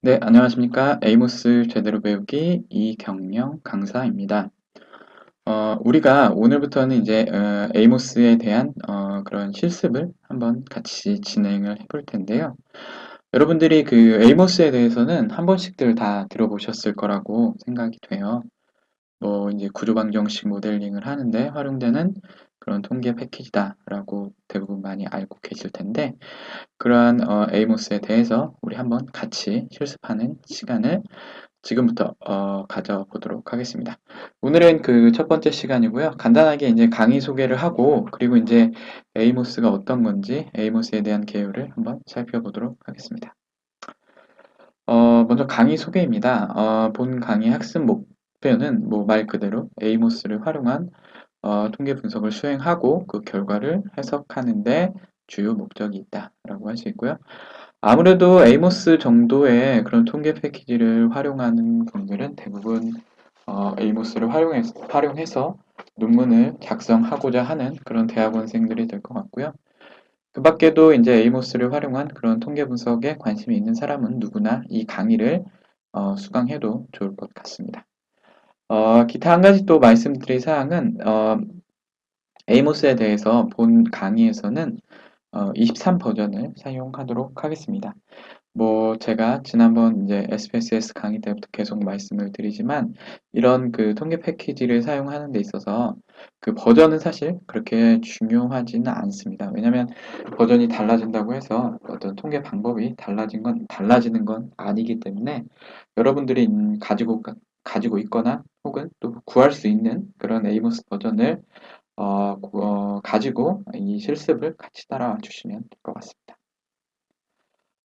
네, 안녕하십니까. 에이모스 제대로 배우기 이경영 강사입니다. 어, 우리가 오늘부터는 이제 어, 에이모스에 대한 어, 그런 실습을 한번 같이 진행을 해볼 텐데요. 여러분들이 그 에이모스에 대해서는 한 번씩들 다 들어보셨을 거라고 생각이 돼요. 뭐 이제 구조방정식 모델링을 하는데 활용되는 그런 통계 패키지다라고 대부분 많이 알고 계실 텐데 그러한 어, 에이모스에 대해서 우리 한번 같이 실습하는 시간을 지금부터 어, 가져보도록 하겠습니다. 오늘은 그 첫 번째 시간이고요. 간단하게 이제 강의 소개를 하고 그리고 이제 에이모스가 어떤 건지 에이모스에 대한 개요를 한번 살펴보도록 하겠습니다. 어, 먼저 강의 소개입니다. 어, 본 강의 학습 목표는 뭐 말 그대로 에이모스를 활용한 어, 통계 분석을 수행하고 그 결과를 해석하는데 주요 목적이 있다라고 할 수 있고요. 아무래도 에이모스 정도의 그런 통계 패키지를 활용하는 분들은 대부분 어, 에이모스를 활용해서, 활용해서 논문을 작성하고자 하는 그런 대학원생들이 될 것 같고요. 그 밖에도 이제 에이모스를 활용한 그런 통계 분석에 관심이 있는 사람은 누구나 이 강의를 어, 수강해도 좋을 것 같습니다. 어, 기타 한 가지 또 말씀드릴 사항은 어, 에이모스에 대해서 본 강의에서는 어, 23 버전을 사용하도록 하겠습니다. 뭐 제가 지난번 이제 SPSS 강의 때부터 계속 말씀을 드리지만 이런 그 통계 패키지를 사용하는 데 있어서 그 버전은 사실 그렇게 중요하지는 않습니다. 왜냐하면 버전이 달라진다고 해서 어떤 통계 방법이 달라진 건 달라지는 건 아니기 때문에 여러분들이 가지고 가지고 있거나 혹은 또 구할 수 있는 그런 에이모스 버전을 어, 어, 가지고 이 실습을 같이 따라와 주시면 될 것 같습니다.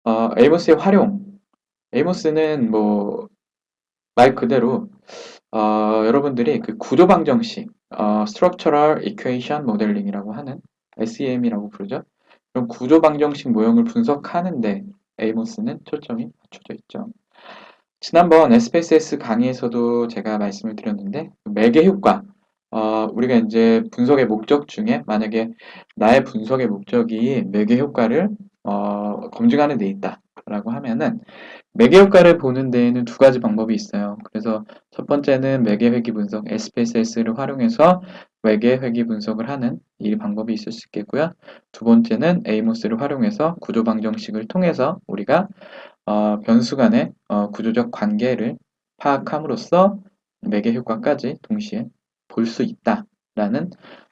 어, 에이모스의 활용. 에이모스는 뭐, 말 그대로, 어, 여러분들이 그 구조 방정식, 어, Structural Equation Modeling이라고 하는 SEM이라고 부르죠. 그런 구조 방정식 모형을 분석하는데 에이모스는 초점이 맞춰져 있죠. 지난번 SPSS 강의에서도 제가 말씀을 드렸는데, 매개 효과, 어, 우리가 이제 분석의 목적 중에 만약에 나의 분석의 목적이 매개 효과를 어, 검증하는 데 있다 라고 하면은 매개 효과를 보는 데에는 두 가지 방법이 있어요. 그래서 첫 번째는 매개 회귀 분석 SPSS를 활용해서 매개 회귀 분석을 하는 이 방법이 있을 수 있겠고요. 두 번째는 에이모스를 활용해서 구조 방정식을 통해서 우리가 어, 변수 간의 어, 구조적 관계를 파악함으로써 매개 효과까지 동시에 볼 수 있다라는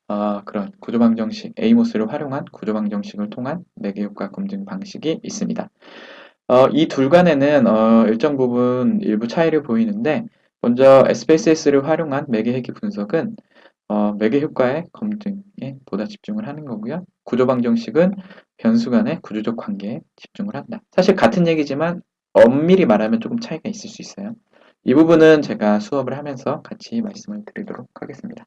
어, 그런 구조방정식, 에이모스를 활용한 구조방정식을 통한 매개 효과 검증 방식이 있습니다. 어, 이 둘 간에는 어, 일정 부분 일부 차이를 보이는데 먼저 SPSS를 활용한 매개 회귀 분석은 어, 매개 효과의 검증에 보다 집중을 하는 거고요. 구조 방정식은 변수 간의 구조적 관계에 집중을 한다. 사실 같은 얘기지만 엄밀히 말하면 조금 차이가 있을 수 있어요. 이 부분은 제가 수업을 하면서 같이 말씀을 드리도록 하겠습니다.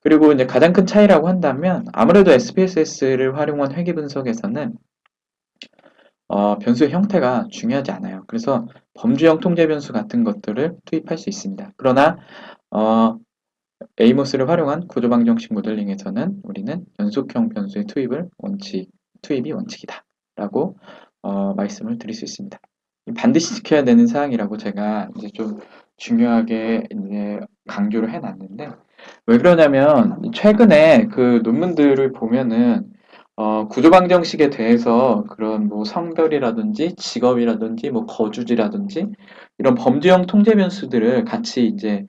그리고 이제 가장 큰 차이라고 한다면 아무래도 SPSS를 활용한 회귀 분석에서는 어, 변수의 형태가 중요하지 않아요. 그래서 범주형 통제 변수 같은 것들을 투입할 수 있습니다. 그러나 어, 에이모스를 활용한 구조방정식 모델링에서는 우리는 연속형 변수의 투입을 원칙, 투입이 원칙이다. 라고 어, 말씀을 드릴 수 있습니다. 반드시 지켜야 되는 사항이라고 제가 이제 좀 중요하게 이제 강조를 해놨는데 왜 그러냐면 최근에 그 논문들을 보면은 어, 구조방정식에 대해서 그런 뭐 성별이라든지 직업이라든지 뭐 거주지라든지 이런 범죄형 통제 변수들을 같이 이제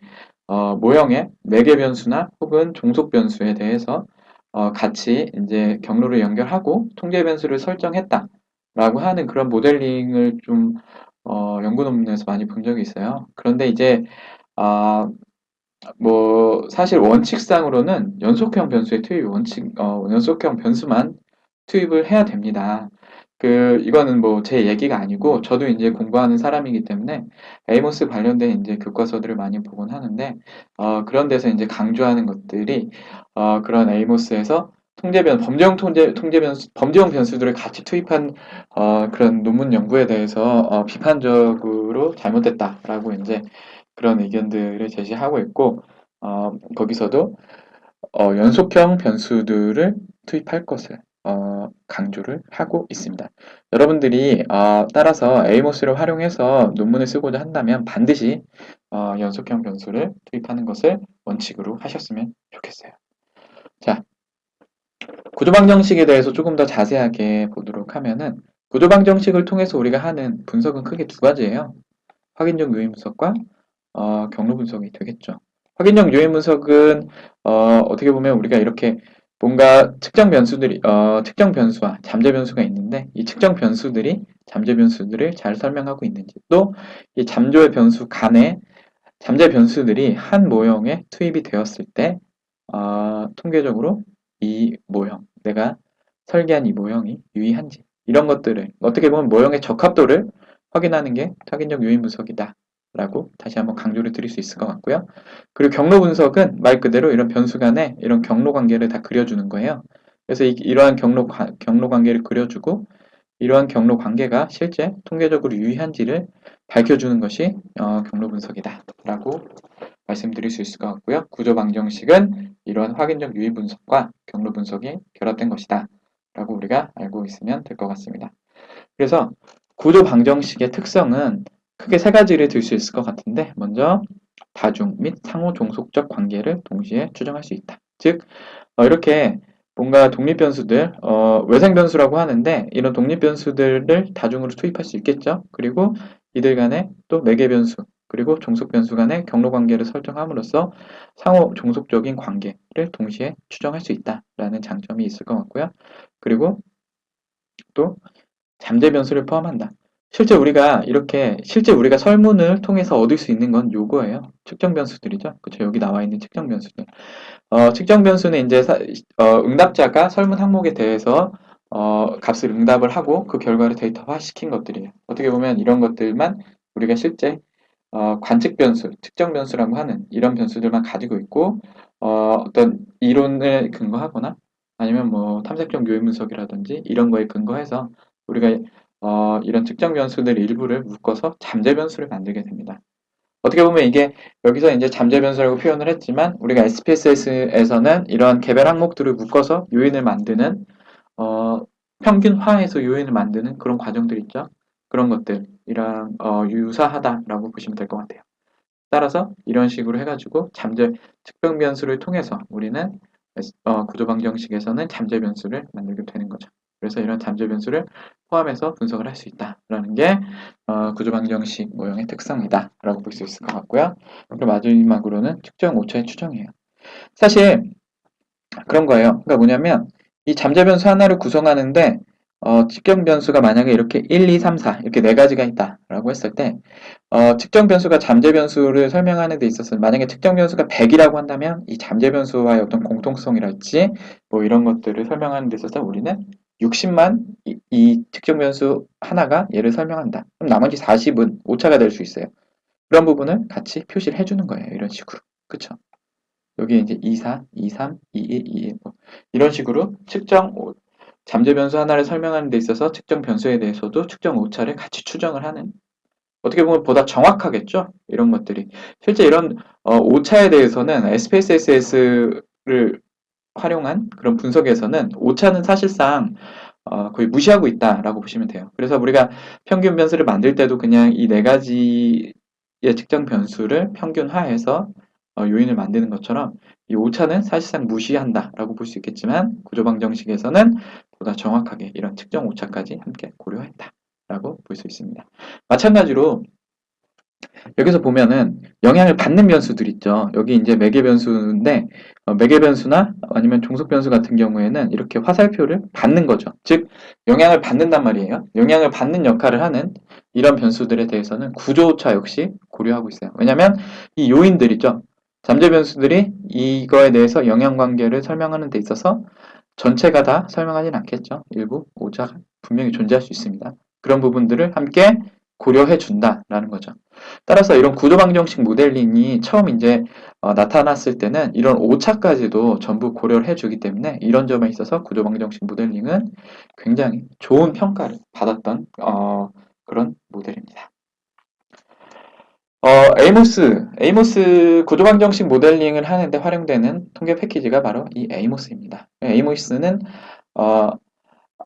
어, 모형의 매개 변수나 혹은 종속 변수에 대해서 어, 같이 이제 경로를 연결하고 통제 변수를 설정했다라고 하는 그런 모델링을 좀 어, 연구 논문에서 많이 본 적이 있어요. 그런데 이제 아, 뭐 사실 원칙상으로는 연속형 변수의 투입 원칙 어, 연속형 변수만 투입을 해야 됩니다. 그 이거는 뭐 제 얘기가 아니고 저도 이제 공부하는 사람이기 때문에 에이모스 관련된 이제 교과서들을 많이 보곤 하는데 어, 그런 데서 이제 강조하는 것들이 어, 그런 에이모스에서 통제변 범죄형 통제 통제 변수 범죄형 변수들을 같이 투입한 어, 그런 논문 연구에 대해서 어, 비판적으로 잘못됐다라고 이제 그런 의견들을 제시하고 있고 어, 거기서도 어, 연속형 변수들을 투입할 것을 어, 강조를 하고 있습니다. 여러분들이 어, 따라서 에이모스를 활용해서 논문을 쓰고자 한다면 반드시 어, 연속형 변수를 투입하는 것을 원칙으로 하셨으면 좋겠어요. 자, 구조방정식에 대해서 조금 더 자세하게 보도록 하면은 구조방정식을 통해서 우리가 하는 분석은 크게 두 가지예요. 확인적 요인 분석과 어, 경로 분석이 되겠죠. 확인적 요인 분석은 어, 떻게 보면 우리가 이렇게 뭔가 측정 변수들이 어, 측정 변수와 잠재 변수가 있는데 이 측정 변수들이 잠재 변수들을 잘 설명하고 있는지 또 이 잠조의 변수 간에 잠재 변수들이 한 모형에 투입이 되었을 때 어, 통계적으로 이 모형 내가 설계한 이 모형이 유의한지 이런 것들을 어떻게 보면 모형의 적합도를 확인하는 게 확인적 요인 분석이다. 라고 다시 한번 강조를 드릴 수 있을 것 같고요. 그리고 경로 분석은 말 그대로 이런 변수 간에 이런 경로 관계를 다 그려주는 거예요. 그래서 이, 러한 경로, 경로 관계를 그려주고 이러한 경로 관계가 실제 통계적으로 유의한지를 밝혀주는 것이 어, 경로 분석이다 라고 말씀드릴 수 있을 것 같고요. 구조 방정식은 이러한 확인적 유의 분석과 경로 분석이 결합된 것이다 라고 우리가 알고 있으면 될 것 같습니다. 그래서 구조 방정식의 특성은 크게 세 가지를 들 수 있을 것 같은데 먼저 다중 및 상호 종속적 관계를 동시에 추정할 수 있다. 즉 어, 이렇게 뭔가 독립 변수들 어, 외생 변수라고 하는데 이런 독립 변수들을 다중으로 투입할 수 있겠죠. 그리고 이들 간에 또 매개 변수 그리고 종속 변수 간의 경로 관계를 설정함으로써 상호 종속적인 관계를 동시에 추정할 수 있다라는 장점이 있을 것 같고요. 그리고 또 잠재 변수를 포함한다. 실제 우리가 이렇게 실제 우리가 설문을 통해서 얻을 수 있는 건 요거예요. 측정 변수들이죠. 그렇죠. 여기 나와 있는 측정 변수들. 어, 측정 변수는 이제 사, 어, 응답자가 설문 항목에 대해서 어, 값을 응답을 하고 그 결과를 데이터화 시킨 것들이에요. 어떻게 보면 이런 것들만 우리가 실제 어, 관측 변수, 측정 변수라고 하는 이런 변수들만 가지고 있고 어, 어떤 이론을 근거하거나 아니면 뭐 탐색적 요인 분석이라든지 이런 거에 근거해서 우리가 어, 이런 측정 변수들 일부를 묶어서 잠재 변수를 만들게 됩니다. 어떻게 보면 이게 여기서 이제 잠재 변수라고 표현을 했지만 우리가 SPSS에서는 이러한 개별 항목들을 묶어서 요인을 만드는 어, 평균화해서 요인을 만드는 그런 과정들 있죠. 그런 것들이랑 어, 유사하다라고 보시면 될 것 같아요. 따라서 이런 식으로 해가지고 잠재 측정 변수를 통해서 우리는 어, 구조방정식에서는 잠재 변수를 만들게 되는 거죠. 그래서 이런 잠재 변수를 포함해서 분석을 할 수 있다라는 게 어, 구조방정식 모형의 특성이다 라고 볼 수 있을 것 같고요. 그리고 마지막으로는 측정 오차의 추정이에요. 사실 그런 거예요. 그러니까 뭐냐면 이 잠재 변수 하나를 구성하는데 어, 측정 변수가 만약에 이렇게 1, 2, 3, 4 이렇게 네 가지가 있다라고 했을 때 어, 측정 변수가 잠재 변수를 설명하는 데 있어서 만약에 측정 변수가 100이라고 한다면 이 잠재 변수와의 어떤 공통성이랄지 뭐 이런 것들을 설명하는 데 있어서 우리는 60만 이, 이 측정 변수 하나가 얘를 설명한다. 그럼 나머지 40은 오차가 될 수 있어요. 그런 부분을 같이 표시를 해주는 거예요. 이런 식으로. 그쵸? 여기 이제 24, 23, 21, 22뭐 이런 식으로 측정 잠재 변수 하나를 설명하는 데 있어서 측정 변수에 대해서도 측정 오차를 같이 추정을 하는 어떻게 보면 보다 정확하겠죠? 이런 것들이. 실제 이런 어, 오차에 대해서는 SPSS를 활용한 그런 분석에서는 오차는 사실상 어, 거의 무시하고 있다라고 보시면 돼요. 그래서 우리가 평균 변수를 만들 때도 그냥 이 네 가지의 측정 변수를 평균화해서 어, 요인을 만드는 것처럼 이 오차는 사실상 무시한다라고 볼 수 있겠지만 구조방정식에서는 보다 정확하게 이런 측정 오차까지 함께 고려했다라고 볼 수 있습니다. 마찬가지로 여기서 보면은 영향을 받는 변수들 있죠. 여기 이제 매개 변수인데 어, 매개 변수나 아니면 종속 변수 같은 경우에는 이렇게 화살표를 받는 거죠. 즉 영향을 받는단 말이에요. 영향을 받는 역할을 하는 이런 변수들에 대해서는 구조오차 역시 고려하고 있어요. 왜냐하면 이 요인들 있죠. 잠재 변수들이 이거에 대해서 영향 관계를 설명하는 데 있어서 전체가 다 설명하진 않겠죠. 일부 오차가 분명히 존재할 수 있습니다. 그런 부분들을 함께 고려해 준다라는 거죠. 따라서 이런 구조방정식 모델링이 처음 이제 어, 나타났을 때는 이런 오차까지도 전부 고려를 해주기 때문에 이런 점에 있어서 구조방정식 모델링은 굉장히 좋은 평가를 받았던 어, 그런 모델입니다. 어, 에이모스, 에이모스 구조방정식 모델링을 하는데 활용되는 통계 패키지가 바로 이 에이모스입니다. 에이모스는 어,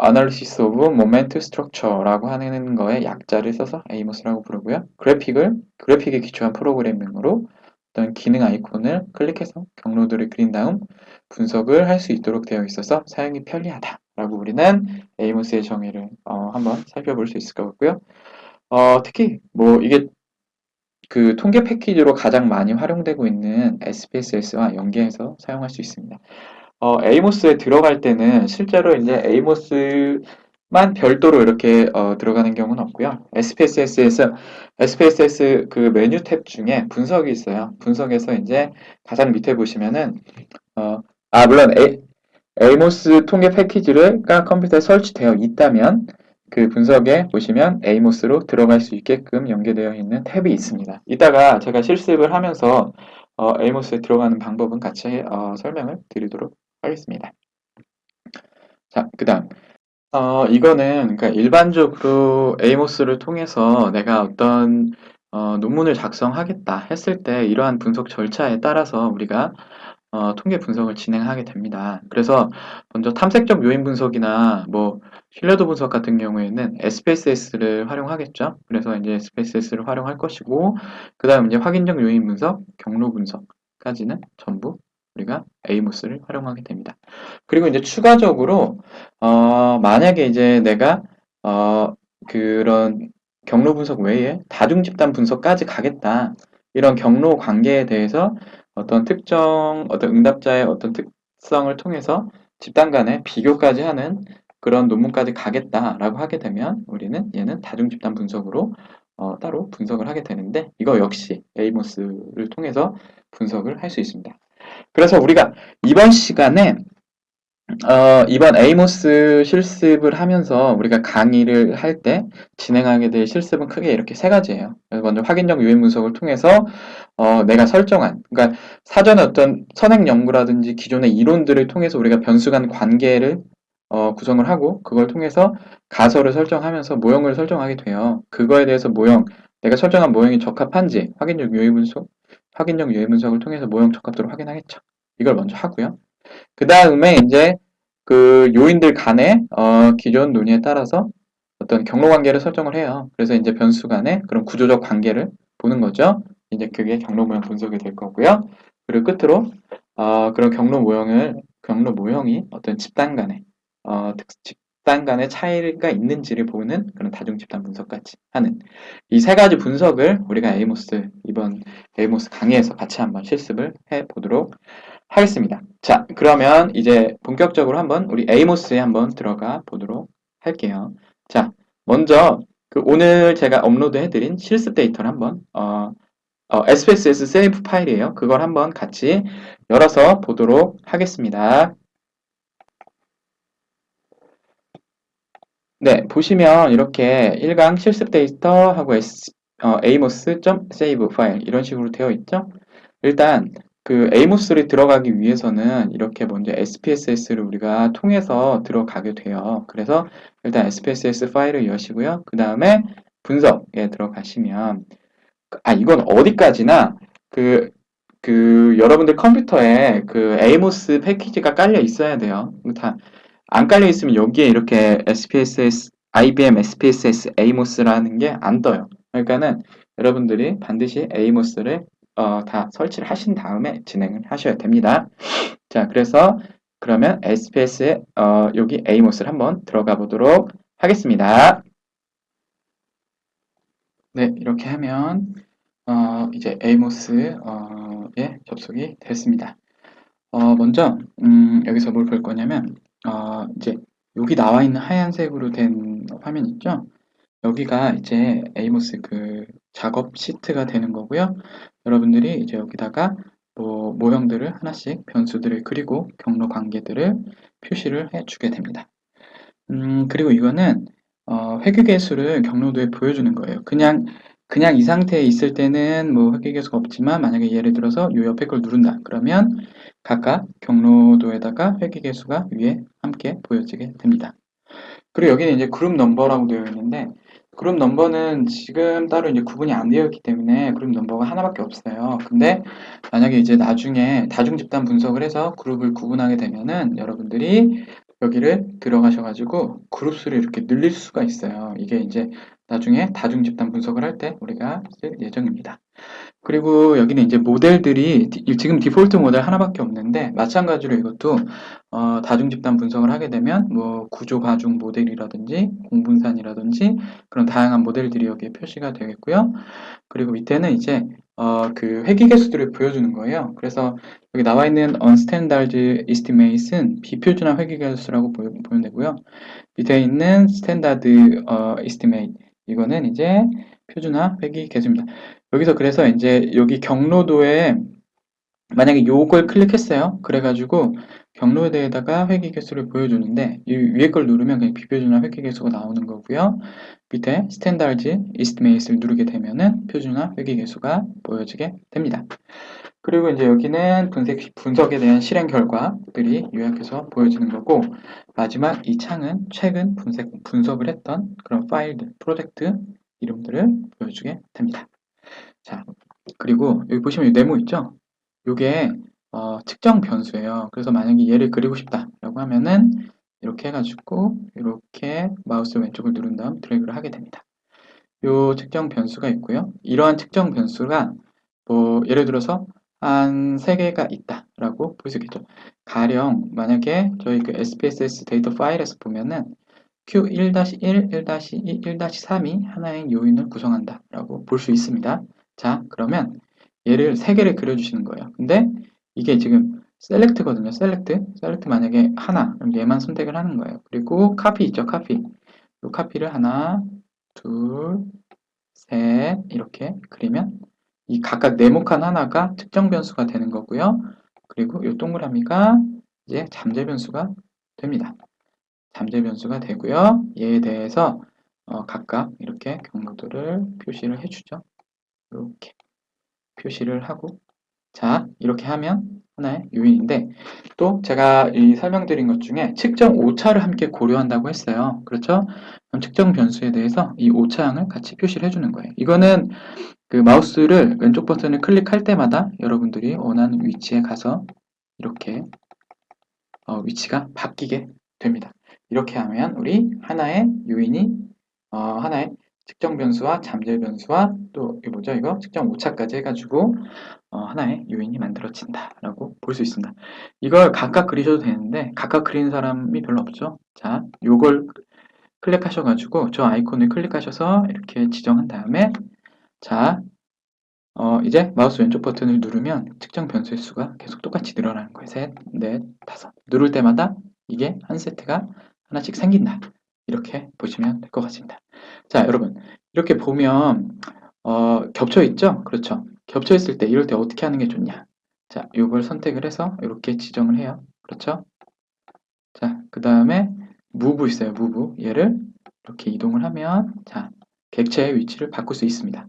Analysis of Moment Structure라고 하는 거에 약자를 써서 AMOS라고 부르고요. 그래픽을 그래픽에 기초한 프로그래밍으로 어떤 기능 아이콘을 클릭해서 경로들을 그린 다음 분석을 할 수 있도록 되어 있어서 사용이 편리하다라고 우리는 AMOS의 정의를 어, 한번 살펴볼 수 있을 것 같고요. 어, 특히 뭐 이게 그 통계 패키지로 가장 많이 활용되고 있는 SPSS와 연계해서 사용할 수 있습니다. 어, 에이모스에 들어갈 때는 실제로 이제 에이모스만 별도로 이렇게 어, 들어가는 경우는 없고요. SPSS에서 SPSS 그 메뉴 탭 중에 분석이 있어요. 분석에서 이제 가장 밑에 보시면은 어, 아 물론 에이, 에이모스 통계 패키지가 컴퓨터에 설치되어 있다면 그 분석에 보시면 에이모스로 들어갈 수 있게끔 연계되어 있는 탭이 있습니다. 이따가 제가 실습을 하면서 어, 에이모스에 들어가는 방법은 같이 어, 설명을 드리도록 하겠습니다. 자, 그 다음. 어, 이거는 그러니까 일반적으로 에이모스를 통해서 내가 어떤 어, 논문을 작성하겠다 했을 때 이러한 분석 절차에 따라서 우리가 어, 통계 분석을 진행하게 됩니다. 그래서 먼저 탐색적 요인 분석이나 뭐 신뢰도 분석 같은 경우에는 SPSS를 활용하겠죠. 그래서 이제 SPSS를 활용할 것이고 그 다음 이제 확인적 요인 분석, 경로 분석까지는 전부 우리가 에이모스를 활용하게 됩니다. 그리고 이제 추가적으로 어, 만약에 이제 내가 어, 그런 경로 분석 외에 다중 집단 분석까지 가겠다. 이런 경로 관계에 대해서 어떤 특정 어떤 응답자의 어떤 특성을 통해서 집단 간의 비교까지 하는 그런 논문까지 가겠다라고 하게 되면 우리는 얘는 다중 집단 분석으로 어, 따로 분석을 하게 되는데 이거 역시 에이모스를 통해서 분석을 할 수 있습니다. 그래서 우리가 이번 시간에 어, 이번 에이모스 실습을 하면서 우리가 강의를 할 때 진행하게 될 실습은 크게 이렇게 세 가지예요. 먼저 확인적 유인 분석을 통해서 어, 내가 설정한 그러니까 사전에 어떤 선행 연구라든지 기존의 이론들을 통해서 우리가 변수 간 관계를 어, 구성을 하고 그걸 통해서 가설을 설정하면서 모형을 설정하게 돼요. 그거에 대해서 모형 내가 설정한 모형이 적합한지 확인적 유인 분석 확인적 유인 분석을 통해서 모형 적합도를 확인하겠죠. 이걸 먼저 하고요. 그 다음에 이제 그 요인들 간의 어, 기존 논의에 따라서 어떤 경로 관계를 설정을 해요. 그래서 이제 변수 간의 그런 구조적 관계를 보는 거죠. 이제 그게 경로 모형 분석이 될 거고요. 그리고 끝으로 어, 그런 경로 모형을 경로 모형이 어떤 집단 간의 어, 집 단 간의 차이가 있는지를 보는 그런 다중 집단 분석까지 하는 이 세 가지 분석을 우리가 에이모스 이번 에이모스 강의에서 같이 한번 실습을 해 보도록 하겠습니다. 자, 그러면 이제 본격적으로 한번 우리 에이모스에 한번 들어가 보도록 할게요. 자, 먼저 그 오늘 제가 업로드 해드린 실습 데이터를 한번 어, 어, SPSS 세이브 파일이에요. 그걸 한번 같이 열어서 보도록 하겠습니다. 네, 보시면 이렇게 1강 실습 데이터 하고 S, 어, amos.save 파일 이런 식으로 되어 있죠. 일단 그 에이모스를 들어가기 위해서는 이렇게 먼저 SPSS를 우리가 통해서 들어가게 돼요. 그래서 일단 SPSS 파일을 여시고요. 그 다음에 분석에 들어가시면 아 이건 어디까지나 그, 그 여러분들 컴퓨터에 그 에이모스 패키지가 깔려 있어야 돼요. 다 안 깔려 있으면 여기에 이렇게 SPSS IBM SPSS 에이모스라는 게 안 떠요. 그러니까는 여러분들이 반드시 에이모스를 어, 다 설치를 하신 다음에 진행을 하셔야 됩니다. 자, 그래서 그러면 SPS에 어, 여기 에이모스를 한번 들어가 보도록 하겠습니다. 네, 이렇게 하면 어, 이제 에이모스에 접속이 됐습니다. 어, 먼저 음, 여기서 뭘 볼 거냐면 어, 이제 여기 나와 있는 하얀색으로 된 화면 있죠? 여기가 이제 에이모스 그 작업 시트가 되는 거고요. 여러분들이 이제 여기다가 뭐 모형들을 하나씩 변수들을 그리고 경로 관계들을 표시를 해주게 됩니다. 음, 그리고 이거는 어, 회귀계수를 경로도에 보여주는 거예요. 그냥 그냥 이 상태에 있을 때는 뭐 회귀계수가 없지만 만약에 예를 들어서 이 옆에 걸 누른다. 그러면 각각 경로도에다가 회귀계수가 위에 함께 보여지게 됩니다. 그리고 여기는 이제 그룹 넘버라고 되어 있는데 그룹 넘버는 지금 따로 이제 구분이 안 되어 있기 때문에 그룹 넘버가 하나밖에 없어요. 근데 만약에 이제 나중에 다중 집단 분석을 해서 그룹을 구분하게 되면은 여러분들이 여기를 들어가셔가지고 그룹 수를 이렇게 늘릴 수가 있어요. 이게 이제 나중에 다중 집단 분석을 할 때 우리가 쓸 예정입니다. 그리고 여기는 이제 모델들이 디- 지금 디폴트 모델 하나밖에 없는데 마찬가지로 이것도 어, 다중 집단 분석을 하게 되면 뭐 구조 과중 모델이라든지 공분산이라든지 그런 다양한 모델들이 여기에 표시가 되겠고요. 그리고 밑에는 이제 어, 그 회귀 개수들을 보여주는 거예요. 그래서 여기 나와 있는 unstandard estimate은 비표준화 회귀 개수라고 보면 되고요. 밑에 있는 standard 어, estimate 이거는 이제 표준화 회귀 개수입니다. 여기서 그래서 이제 여기 경로도에 만약에 요걸 클릭했어요. 그래가지고 경로도에다가 회귀 개수를 보여주는데 이 위에 걸 누르면 그냥 비표준화 회귀 개수가 나오는 거고요. 밑에 스탠다드 이스티메이트를 누르게 되면은 표준화 회귀 개수가 보여지게 됩니다. 그리고 이제 여기는 분석, 분석에 대한 실행 결과들이 요약해서 보여지는 거고 마지막 이 창은 최근 분석, 분석을 했던 그런 파일들, 프로젝트 이름들을 보여주게 됩니다. 자, 그리고 여기 보시면 이 네모 있죠? 요게 어, 측정 변수예요. 그래서 만약에 얘를 그리고 싶다라고 하면은 이렇게 해가지고 이렇게 마우스 왼쪽을 누른 다음 드래그를 하게 됩니다. 요 측정 변수가 있고요. 이러한 측정 변수가 뭐 예를 들어서 한 3개가 있다라고 볼 수 있겠죠. 가령 만약에 저희 그 SPSS 데이터 파일에서 보면은 Q1-1, 1-2, 1-3이 하나의 요인을 구성한다라고 볼 수 있습니다. 자, 그러면 얘를 3개를 그려주시는 거예요. 근데 이게 지금 셀렉트거든요. 셀렉트. 셀렉트 만약에 하나, 그럼 얘만 선택을 하는 거예요. 그리고 카피 있죠. 카피. 이 카피를 하나, 둘, 셋 이렇게 그리면 이 각각 네모칸 하나가 특정 변수가 되는 거고요. 그리고 이 동그라미가 이제 잠재 변수가 됩니다. 잠재 변수가 되고요. 얘에 대해서 어, 각각 이렇게 경로도를 표시를 해주죠. 이렇게 표시를 하고 자 이렇게 하면 하나의 요인인데 또 제가 이 설명드린 것 중에 측정 오차를 함께 고려한다고 했어요. 그렇죠? 그럼 측정 변수에 대해서 이 오차항을 같이 표시를 해주는 거예요. 이거는 그 마우스를 왼쪽 버튼을 클릭할 때마다 여러분들이 원하는 위치에 가서 이렇게 어, 위치가 바뀌게 됩니다. 이렇게 하면 우리 하나의 요인이 어, 하나의 측정 변수와 잠재 변수와 또 이거 뭐죠 이거 측정 오차까지 해가지고 어, 하나의 요인이 만들어진다라고 볼 수 있습니다. 이걸 각각 그리셔도 되는데 각각 그리는 사람이 별로 없죠. 자, 요걸 클릭하셔가지고 저 아이콘을 클릭하셔서 이렇게 지정한 다음에 자, 어, 이제 마우스 왼쪽 버튼을 누르면 측정 변수의 수가 계속 똑같이 늘어나는 거예요. 셋, 넷, 다섯. 누를 때마다 이게 한 세트가 하나씩 생긴다. 이렇게 보시면 될 것 같습니다. 자, 여러분. 이렇게 보면 어, 겹쳐 있죠? 그렇죠. 겹쳐 있을 때 이럴 때 어떻게 하는 게 좋냐? 자, 이걸 선택을 해서 이렇게 지정을 해요. 그렇죠? 자, 그 다음에 move 있어요. move. 얘를 이렇게 이동을 하면 자, 객체의 위치를 바꿀 수 있습니다.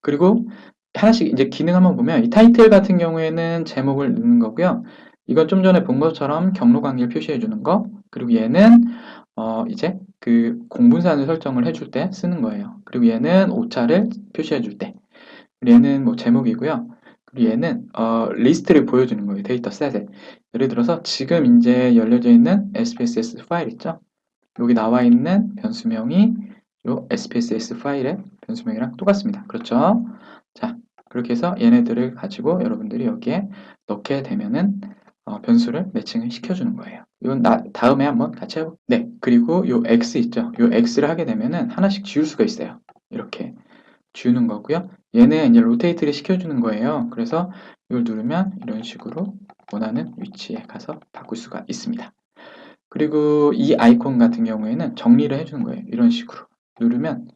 그리고 하나씩 이제 기능 한번 보면 이 타이틀 같은 경우에는 제목을 넣는 거고요. 이건 좀 전에 본 것처럼 경로 관계를 표시해 주는 거. 그리고 얘는 어, 이제 그 공분산을 설정을 해줄 때 쓰는 거예요. 그리고 얘는 오차를 표시해 줄 때. 그리고 얘는 뭐 제목이고요. 그리고 얘는 어, 리스트를 보여주는 거예요. 데이터 셋에. 예를 들어서 지금 이제 열려져 있는 SPSS 파일 있죠? 여기 나와 있는 변수명이 요 SPSS 파일의 변수명이랑 똑같습니다. 그렇죠? 자, 그렇게 해서 얘네들을 가지고 여러분들이 여기에 넣게 되면은 어, 변수를 매칭을 시켜주는 거예요. 이건 나, 다음에 한번 같이 해볼게요. 네, 그리고 요 x 있죠? 요 x를 하게 되면은 하나씩 지울 수가 있어요. 이렇게 지우는 거고요. 얘는 이제 로테이트를 시켜주는 거예요. 그래서 이걸 누르면 이런 식으로 원하는 위치에 가서 바꿀 수가 있습니다. 그리고 이 아이콘 같은 경우에는 정리를 해주는 거예요. 이런 식으로 누르면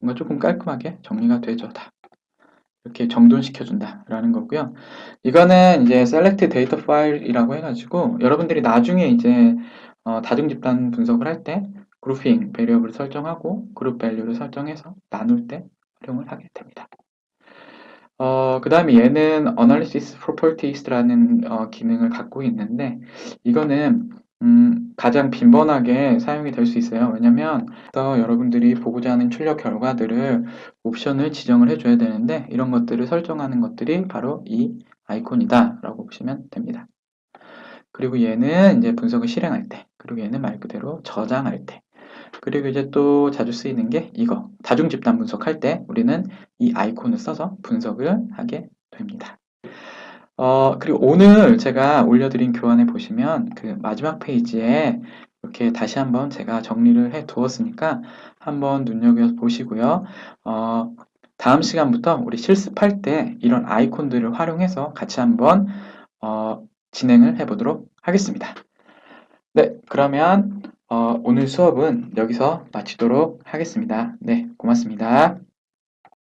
뭔가 조금 깔끔하게 정리가 되죠. 다 이렇게 정돈시켜준다 라는 거고요. 이거는 이제 select data file이라고 해가지고 여러분들이 나중에 이제 어, 다중 집단 분석을 할 때 그룹핑 베리어블을 설정하고 그룹 밸류를 설정해서 나눌 때 활용을 하게 됩니다. 어, 그 다음에 얘는 Analysis Properties라는 어, 기능을 갖고 있는데 이거는 음, 가장 빈번하게 사용이 될 수 있어요. 왜냐면 또 여러분들이 보고자 하는 출력 결과들을 옵션을 지정을 해 줘야 되는데 이런 것들을 설정하는 것들이 바로 이 아이콘이다 라고 보시면 됩니다. 그리고 얘는 이제 분석을 실행할 때 그리고 얘는 말 그대로 저장할 때. 그리고 이제 또 자주 쓰이는 게 이거. 다중 집단 분석할 때 우리는 이 아이콘을 써서 분석을 하게 됩니다. 어, 그리고 오늘 제가 올려드린 교환에 보시면 그 마지막 페이지에 이렇게 다시 한번 제가 정리를 해 두었으니까 한번 눈여겨 보시고요. 어, 다음 시간부터 우리 실습할 때 이런 아이콘들을 활용해서 같이 한번 어, 진행을 해 보도록 하겠습니다. 네, 그러면 어, 오늘 수업은 여기서 마치도록 하겠습니다. 네, 고맙습니다.